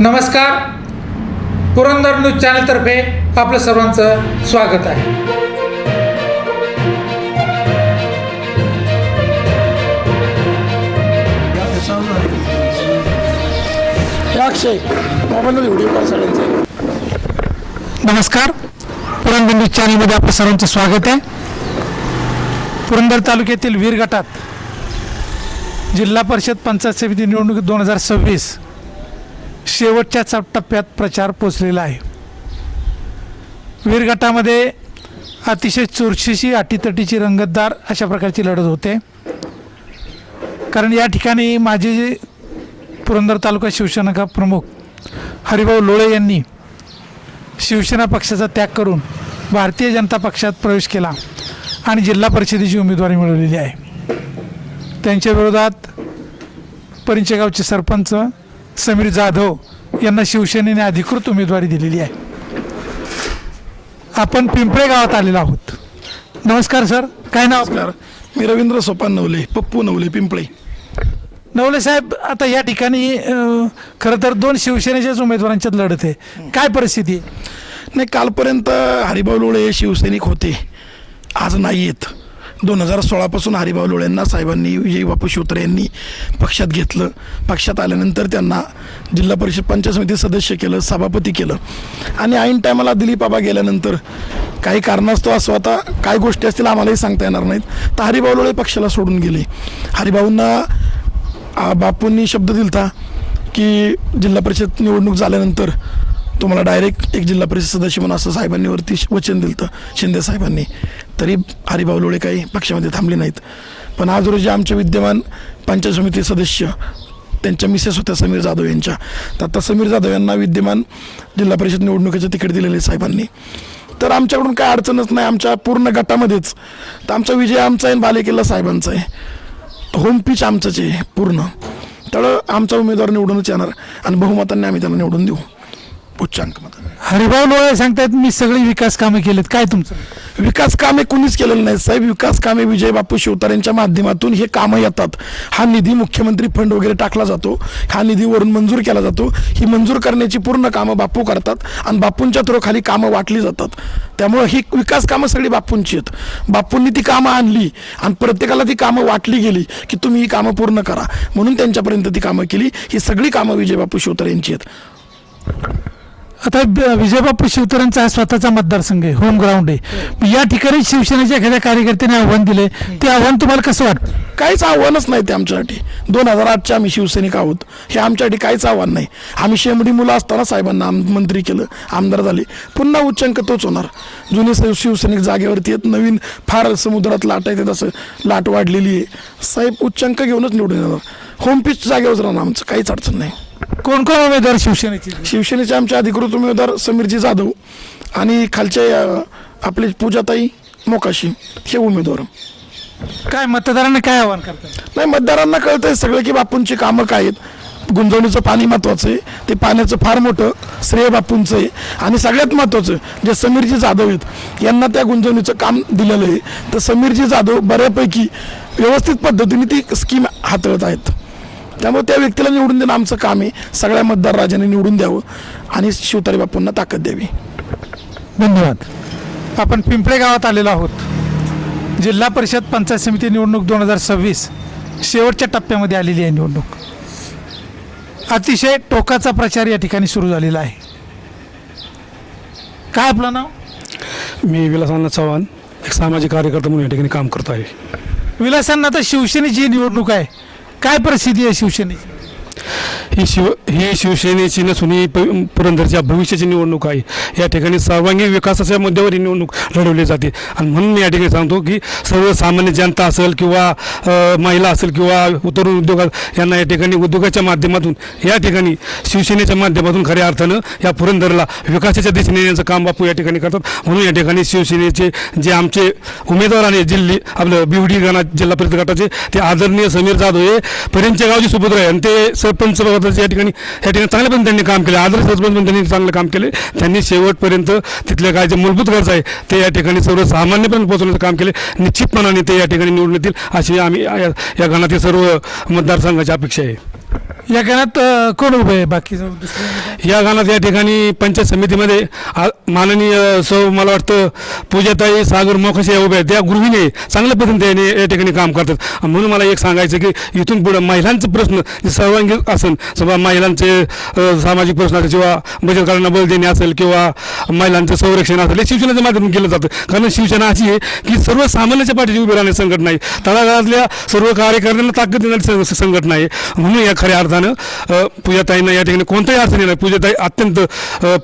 नमस्कार. पुरंदर न्यूज चॅनलतर्फे आपलं सर्वांचं स्वागत आहे. हे अक्षय व्हिडिओ नमस्कार. पुरंदर न्यूज चॅनलमध्ये आपलं सर्वांचं स्वागत आहे. पुरंदर तालुक्यातील वीर गटात जिल्हा परिषद पंचायत समिती निवडणूक दोन हजार सव्वीस शेवटच्या टप्प्यात प्रचार पोचलेला आहे. वीर गटामध्ये अतिशय चुरशीशी अटीतटीची रंगतदार अशा प्रकारची लढत होते. कारण या ठिकाणी माझे पुरंदर तालुका शिवसेना प्रमुख हरिभाऊ लोळे यांनी शिवसेना पक्षाचा त्याग करून भारतीय जनता पक्षात प्रवेश केला आणि जिल्हा परिषदेची उमेदवारी मिळवलेली आहे. त्यांच्या विरोधात परिंचगावचे सरपंच समीर जाधव यांना शिवसेनेने अधिकृत उमेदवारी दिलेली आहे. आपण पिंपळे गावात आलेलो आहोत. नमस्कार सर. काय नाव आपलं? नमस्कार. मी रवींद्र सोपान नवले पप्पू नवले पिंपळे. नवले साहेब आता या ठिकाणी अं, खरं तर दोन शिवसेनेच्याच उमेदवारांच्यात लढत आहे. काय परिस्थिती आहे? नाही कालपर्यंत हरिभाऊ लोळे हे शिवसैनिक होते. आज नाही आहेत दोन हजार सोळापासून हरिभाऊ लोळ्यांना साहेबांनी विजय बापू शिवतरे यांनी पक्षात घेतलं. पक्षात आल्यानंतर त्यांना जिल्हा परिषद पंचायत समिती सदस्य केलं सभापती केलं. आणि ऐन टायमाला दिलीप बाबा गेल्यानंतर काही कारणास्तव असं आता काय गोष्टी असतील आम्हालाही सांगता येणार नाहीत. तर हरिभाऊ लोळे पक्षाला सोडून गेले. हरिभाऊंना बापूंनी शब्द दिलता की जिल्हा परिषद निवडणूक झाल्यानंतर तुम्हाला डायरेक्ट एक जिल्हा परिषद सदस्य म्हणून असं साहेबांनी वरती वचन दिलं शिंदे साहेबांनी. तरी हरिभाऊ लोळे काही पक्षामध्ये थांबले नाहीत. पण आज रोजी आमचे विद्यमान पंचायत समिती सदस्य त्यांच्या मिसेस होत्या समीर जाधव यांच्या. तर आता समीर जाधव यांना विद्यमान जिल्हा परिषद निवडणुकीचे तिकीट दिलेले साहेबांनी. तर आमच्याकडून काय अडचणच नाही आमच्या पूर्ण गटामध्येच. तर आमचा विजय आमचा आहे आणि बालेकिल्ला साहेबांचा आहे. होम पिच आमचंच आहे पूर्ण. त्यामुळं आमचा उमेदवार निवडूनच येणार आणि बहुमतांनी आम्ही त्याला निवडून देऊ. उच्चांक मतांनी. हरिभाऊ लोळे सांगतायत मी सगळी विकास कामे केलेत. काय तुमचं? विकास कामे कुणीच केलेलं नाही. साहेब विकास कामे विजय बापू शिवतार यांच्या माध्यमातून हे कामं येतात. हा निधी मुख्यमंत्री फंड वगैरे टाकला जातो. हा निधीवरून मंजूर केला जातो. ही मंजूर करण्याची पूर्ण कामं बापू करतात आणि बापूंच्या थ्रू खाली कामं वाटली जातात. त्यामुळं ही विकास कामं सगळी बापूंची आहेत. बापूंनी ती कामं आणली आणि प्रत्येकाला ती कामं वाटली गेली की तुम्ही ही कामं पूर्ण करा. म्हणून त्यांच्यापर्यंत ती कामं केली. ही सगळी कामं विजय बापू शिवतार यांची आहेत. आता विजयबापू शिवतरांचा हा स्वतःचा मतदारसंघ आहे होम ग्राउंड आहे. या ठिकाणी शिवसेनेच्या एखाद्या कार्यकर्त्याने आव्हान दिले ते आव्हान तुम्हाला कसं वाटतं? काहीच आव्हानच नाही ते आमच्यासाठी. दोन हजार आठचे आम्ही शिवसैनिक आहोत. हे आमच्यासाठी काहीच आव्हान नाही. आम्ही शेमडी मुलं असताना साहेबांना आम मंत्री केलं आमदार झाले. पुन्हा उच्चांक तोच होणार. जुने शिव- शिवसैनिक जागेवरती आहेत नवीन फार समुद्रात लाट आहे तसं लाट वाढलेली आहे. साहेब उच्चांक घेऊनच निवडून येणार. होम पिच जागेवर राहणार आमचं काहीच अडचण नाही. कोण कोण उमेदवार शिवसेनेचे? शिवसेनेचे आमचे अधिकृत उमेदवार समीरजी जाधव आणि खालचे अं, आपले पूजाताई मोकाशी हे उमेदवार. काय मतदारांना काय आव्हान करतात नाही मतदारांना कळतंय सगळं की बापूंची कामं काय आहेत. गुंजवणीचं पाणी महत्वाचं आहे. ते पाण्याचं फार मोठं श्रेय बापूंचं आहे. आणि सगळ्यात महत्त्वाचं जे समीरजी जाधव आहेत यांना त्या गुंजवणीचं काम दिलेलं आहे. तर समीरजी जाधव बऱ्यापैकी व्यवस्थित पद्धतीने ती स्कीम हाताळत आहेत. त्यामुळे त्या व्यक्तीला निवडून देणं आमचं काम आहे. सगळ्या मतदार राजाने निवडून द्यावं आणि शिवतारी बापूंना ताकद द्यावी. धन्यवाद. आपण पिंपळे गावात आलेलो आहोत. जिल्हा परिषद पंचायत समिती निवडणूक दोन हजार सव्वीस शेवटच्या टप्प्यामध्ये आलेली आहे निवडणूक. अतिशय टोकाचा प्रचार या ठिकाणी सुरू झालेला आहे. काय आपलं नाव? मी विलासांना चव्हाण एक सामाजिक कार्यकर्ता म्हणून या ठिकाणी काम करतो आहे. विलासांना आता शिवसेनेची निवडणूक आहे काय परिस्थिती आहे शिवसेनेची? ही शिव ही शिवसेनेची नसून ही प- पुरंदरच्या भविष्याची निवडणूक आहे. या ठिकाणी सर्वांगीण विकासाच्या मुद्द्यावर ही निवडणूक लढवली जाते. आणि म्हणून मी या ठिकाणी सांगतो की सर्वसामान्य जनता असेल किंवा महिला असेल किंवा तरुण उद्योगात यांना या ठिकाणी उद्योगाच्या माध्यमातून या ठिकाणी शिवसेनेच्या माध्यमातून खऱ्या अर्थानं या पुरंदरला विकासाच्या दिशेने यांचं काम बापू या ठिकाणी करतात. म्हणून या ठिकाणी शिवसेनेचे जे आमचे उमेदवार आणि जिल्हे आपलं बिवडी गणा जिल्हा परिषद गटाचे ते आदरणीय समीर जाधव हे पर्यंतच्या गावचे सुपुत्र आहे. आणि ते सरपंच या ठिकाणी या ठिकाणी चांगल्या पण त्यांनी काम केले. आदर्श पण त्यांनी चांगलं काम केले. त्यांनी शेवटपर्यंत तिथल्या काय जे मूलभूत गरज आहे ते या ठिकाणी सर्वसामान्यपर्यंत पोहोचवण्याचं काम केले. निश्चितपणाने ते या ठिकाणी निवडून येतील अशी आम्ही या या गणातील सर्व मतदारसंघाची अपेक्षा आहे. या गाण्यात अ, कोण उभे आहे? बाकी दुसरे या गाण्यात या ठिकाणी पंचायत समितीमध्ये आ- माननीय सौ मला वाटतं पूजाताई सागर मोखसे या उभ्या आहेत. त्या गृहिणी चांगल्या पद्धतीने या ठिकाणी काम करतात. म्हणून मला एक सांगायचं की इथून पुढं महिलांचं प्रश्न जे सर्वांगीण असेल समजा महिलांचे अ, सामाजिक प्रश्न असेल किंवा बचत गटांना बल देणे असेल किंवा महिलांचं संरक्षण असेल हे शिवसेनेच्या माध्यमातून केलं जातं. कारण शिवसेना अशी आहे की सर्व सामान्याच्या पाठीची उभी राहण्याची संघटना आहे. तळागाळातल्या सर्व कार्यकर्त्यांना ताकद देणारी सं- संघटना आहे. म्हणून या खऱ्या अर्थानं पूजाताईंना या ठिकाणी कोणत्याही अडचणी नाही पूजाताई अत्यंत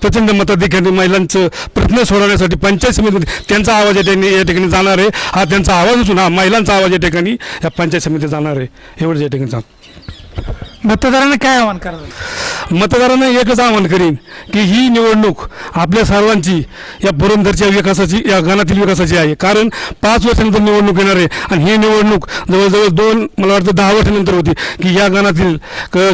प्रचंड मताधिकारी महिलांचं प्रश्न सोडवण्यासाठी पंचायत समितीमध्ये त्यांचा आवाज या ठिकाणी या ठिकाणी जाणार आहे. हा त्यांचा आवाज असून हा महिलांचा आवाज या ठिकाणी या पंचायत समितीत जाणार आहे. एवढंच या ठिकाणी सांग मतदारांना काय आव्हान करायचं मतदारांना एकच आवाहन करीन की ही निवडणूक आपल्या सर्वांची या पुरंदरच्या विकासाची या गाणातील विकासाची आहे. कारण पाच वर्षानंतर निवडणूक येणार आहे आणि ही निवडणूक जवळजवळ दोन मला वाटतं दहा वर्षानंतर होती की या गाणातील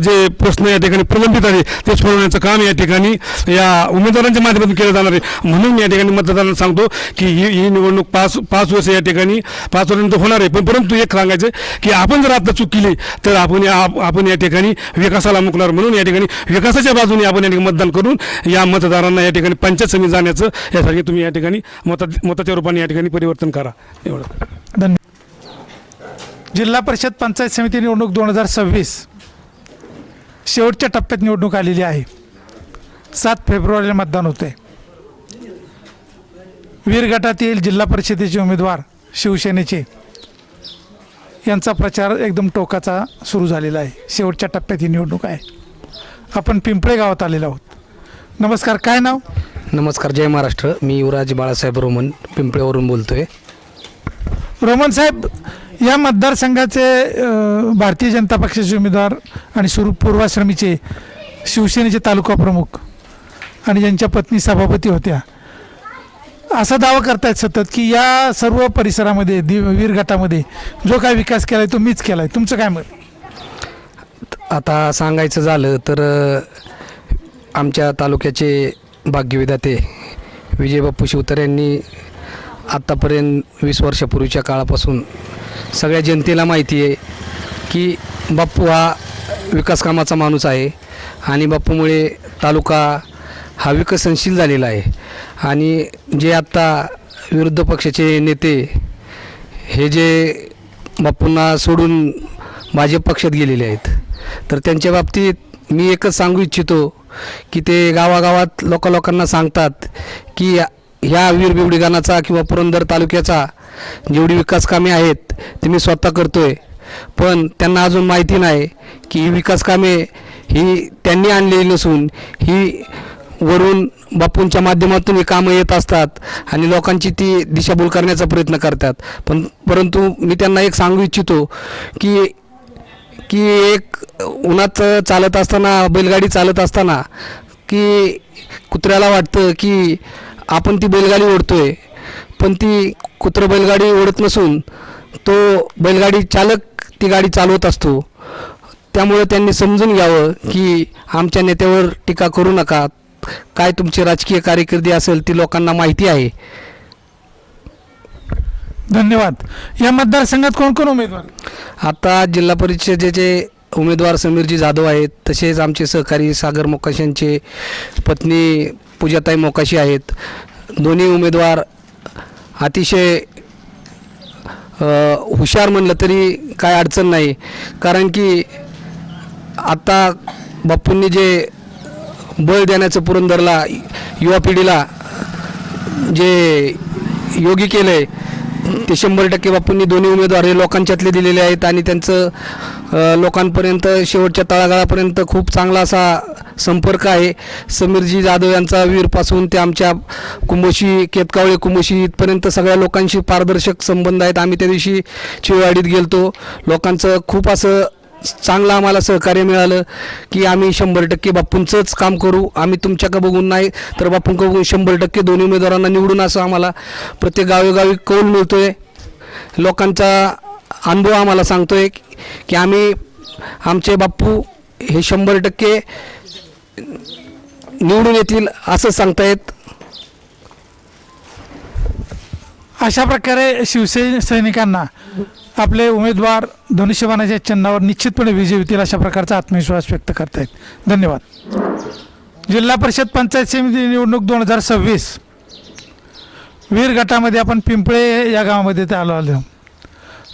जे प्रश्न या ठिकाणी प्रलंबित आहे ते सोडवण्याचं काम या ठिकाणी या उमेदवारांच्या माध्यमातून केलं जाणार आहे. म्हणून या ठिकाणी मतदारांना सांगतो की ही ही निवडणूक पाच पाच वर्ष या ठिकाणी पाच वर्षानंतर होणार आहे. पण परंतु एक सांगायचं की आपण जर आता चूक केली तर आपण या आपण या ठिकाणी विकासाला मुकणार. म्हणून या ठिकाणी विकासाच्या बाजूने आपण या ठिकाणी मतदान करून या मतदारांना या ठिकाणी पंचायत समिती जाण्याचं यासाठी तुम्ही या ठिकाणी मता मताच्या रूपाने या ठिकाणी परिवर्तन करा. एवढं. धन्यवाद जिल्हा परिषद पंचायत समिती निवडणूक दोन हजार सव्वीस शेवटच्या टप्प्यात निवडणूक आलेली आहे. सात फेब्रुवारीला मतदान होते वीर गटातील जिल्हा परिषदेचे उमेदवार शिवसेनेचे यांचा प्रचार एकदम टोकाचा सुरू झालेला आहे. शेवटच्या टप्प्यात ही निवडणूक आहे. आपण पिंपळे गावात आलेलो आहोत. नमस्कार काय नाव? नमस्कार जय महाराष्ट्र. मी युवराज बाळासाहेब रोमन पिंपळेवरून बोलतोय. रोमन साहेब या मतदारसंघाचे भारतीय जनता पक्षाचे उमेदवार आणि सुरू पूर्वाश्रमीचे शिवसेनेचे तालुका प्रमुख आणि ज्यांच्या पत्नी सभापती होत्या. असा दावा करतायत सतत की या सर्व परिसरामध्ये दि वीर गटामध्ये जो काय विकास केलाय तो मीच केलाय. तुमचं काय मत? आता सांगायचं झालं तर आमच्या तालुक्याचे भाग्यविधाते विजयबापू शिवतर यांनी आत्तापर्यंत वीस वर्षापूर्वीच्या काळापासून सगळ्या जनतेला माहिती आहे की बाप्पू हा विकासकामाचा माणूस आहे आणि बाप्पूमुळे तालुका हा विकसनशील झालेला आहे. आणि जे आत्ता विरुद्ध पक्षाचे नेते हे जे बाप्पूंना सोडून भाजप पक्षात गेलेले आहेत तर त्यांच्या बाबतीत मी एकच सांगू इच्छितो की ते गावागावात लोकांना सांगतात की ह्या वीर बिवडीगानाचा किंवा पुरंदर तालुक्याचा जेवढी विकास कामे आहेत ते मी स्वतः करतोय. पण त्यांना अजून माहिती नाही की ही विकास कामे ही त्यांनी आणलेली नसून ही वरून बापूंच्या माध्यमातून ही कामं येत असतात आणि लोकांची ती दिशाभूल करण्याचा प्रयत्न करतात. पण परंतु मी त्यांना एक सांगू इच्छितो की की एक उन्हात चालत असताना बैलगाडी चालत असताना की कुत्र्याला वाटतं की आपण ती बैलगाडी ओढतोय पण ती कुत्रं बैलगाडी ओढत नसून तो बैलगाडी चालक ती गाडी चालवत असतो. त्यामुळे त्यांनी समजून घ्यावं की आमच्या नेत्यावर टीका करू नका. काय तुमची राजकीय कार्यकिर्दी असेल ती लोकांना माहिती आहे. धन्यवाद. या मतदारसंघात कोण कोण उमेदवार? आता जिल्हा परिषदेचे उमेदवार समीरजी जाधव आहेत तसेच आमचे सहकारी सागर मोकाशांचे पत्नी पूजाताई मोकाशी आहेत. दोन्ही उमेदवार अतिशय हुशार म्हणलं तरी काय अडचण नाही. कारण की आत्ता बाप्पूंनी जे बळ देण्याचं पुरंदरला युवा पिढीला जे योगी केलं आहे ते शंभर टक्के बापूंनी दोन्ही उमेदवार हे लोकांच्यातले दिलेले आहेत आणि त्यांचं लोकांपर्यंत शेवटच्या तळागाळापर्यंत खूप चांगला असा संपर्क आहे. समीरजी जाधव यांचा वीरपासून ते आमच्या कुंभोशी केतकावळे कुंभोशी इथपर्यंत सगळ्या लोकांशी पारदर्शक संबंध आहेत. आम्ही त्या दिवशी चिवाडीत गेलतो. लोकांचं खूप असं चांगलं आम्हाला सहकार्य मिळालं की आम्ही शंभर टक्के बापूंचंच काम करू. आम्ही तुमच्याकडे बघून नाही तर बापूंकडे बघून शंभर टक्के दोन्ही उमेदवारांना निवडून असं आम्हाला प्रत्येक गावोगावी कौल मिळतो आहे लोकांचा अनुभव आम्हाला सांगतो आहे की आम्ही आमचे बाप्पू हे शंभर टक्के निवडून येतील असं सांगतायत. अशा प्रकारे शिवसेने सैनिकांना आपले उमेदवार धनुष्यबाणाच्या चिन्हावर निश्चितपणे विजय होतील अशा प्रकारचा आत्मविश्वास व्यक्त करतायत. धन्यवाद. जिल्हा परिषद पंचायत समिती निवडणूक दोन हजार सव्वीस. वीर गटामध्ये आपण पिंपळे या गावामध्ये ते आलो आलो.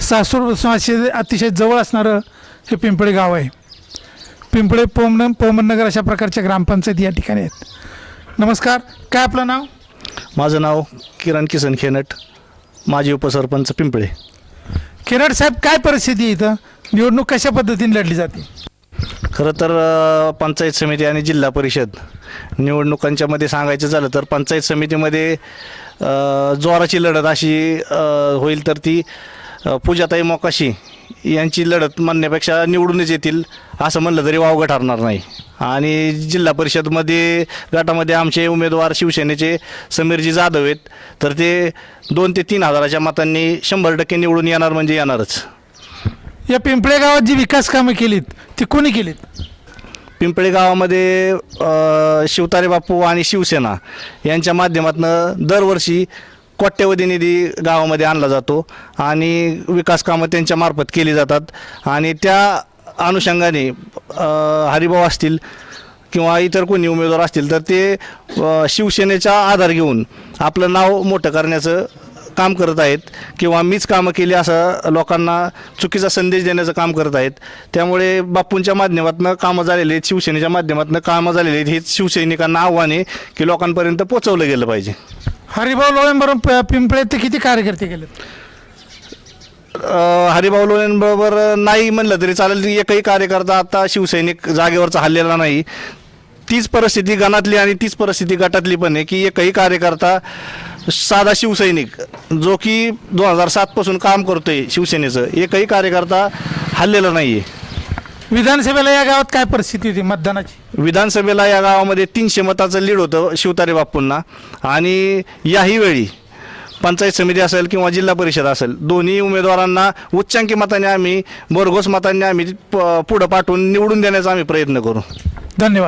सासूर समाजशी अतिशय जवळ असणारं हे पिंपळे गाव आहे. पिंपळे पोमन पोमननगर अशा प्रकारच्या ग्रामपंचायत या ठिकाणी आहेत. नमस्कार काय आपलं नाव? माझं नाव किरण किसन खेनट. माजी उपसरपंच पिंपळे. केरड साहेब काय परिस्थिती आहे इथं? निवडणूक कशा पद्धतीने लढली जाते? खरं तर अ, पंचायत समिती आणि जिल्हा परिषद निवडणुकांच्यामध्ये सांगायचं झालं तर पंचायत समितीमध्ये अ, जोराची लढत अशी अ, होईल तर ती अ, पूजाताई मोकाशी यांची लढत म्हणण्यापेक्षा निवडूनच येतील असं म्हणलं तरी वावगं ठरणार नाही. आणि जिल्हा परिषदमध्ये गटामध्ये आमचे उमेदवार शिवसेनेचे समीरजी जाधव आहेत. तर ते दोन ते तीन हजाराच्या मतांनी शंभर टक्के निवडून येणार म्हणजे येणारच. या पिंपळे गावात जी विकास कामं केलीत ती कोणी केलीत? पिंपळे गावामध्ये अ, शिवतारे बापू आणि शिवसेना यांच्या माध्यमातून दरवर्षी कोट्यवधी निधी गावामध्ये आणला जातो आणि विकास कामं त्यांच्या मार्फत केली जातात. आणि त्या अनुषंगाने हरिभाऊ असतील किंवा इतर कोणी उमेदवार असतील तर ते शिवसेनेचा आधार घेऊन आपलं नाव मोठं करण्याचं काम करत आहेत किंवा मीच कामं केली असं लोकांना चुकीचा संदेश देण्याचं काम करत आहेत. त्यामुळे बापूंच्या माध्यमातून कामं झालेली आहेत शिवसेनेच्या माध्यमातून कामं झालेली आहेत हेच शिवसैनिकांना आव्हान आहे की लोकांपर्यंत पोचवलं गेलं पाहिजे. हरिभाऊ लोळेंबरोबर प- पिंपळे ते किती कार्यकर्ते गेलेत? हरिभाऊ लोण्यांबरोबर नाही म्हणलं तरी चालेल. एकही कार्यकर्ता आता शिवसैनिक जागेवरचा हल्लेला नाही. तीच परिस्थिती गणातली आणि तीच परिस्थिती गटातली पण आहे की एकही कार्यकर्ता साधा शिवसैनिक जो की दोन हजार सातपासून काम करतोय शिवसेनेचं एकही कार्यकर्ता हल्लेला नाही आहे विधानसभेला या गावात काय परिस्थिती होती मतदानाची? विधानसभेला या गावामध्ये तीनशे मताचं लीड होतं शिवतारे बापूंना आणि याही वेळी पंचायत समिती असेल किंवा जिल्हा परिषद असेल दोन्ही उमेदवारांना उच्चांकी मताने आम्ही भरघोस मतांनी आम्ही प- पुढं पाठवून निवडून देण्याचा आम्ही प्रयत्न करू. धन्यवाद.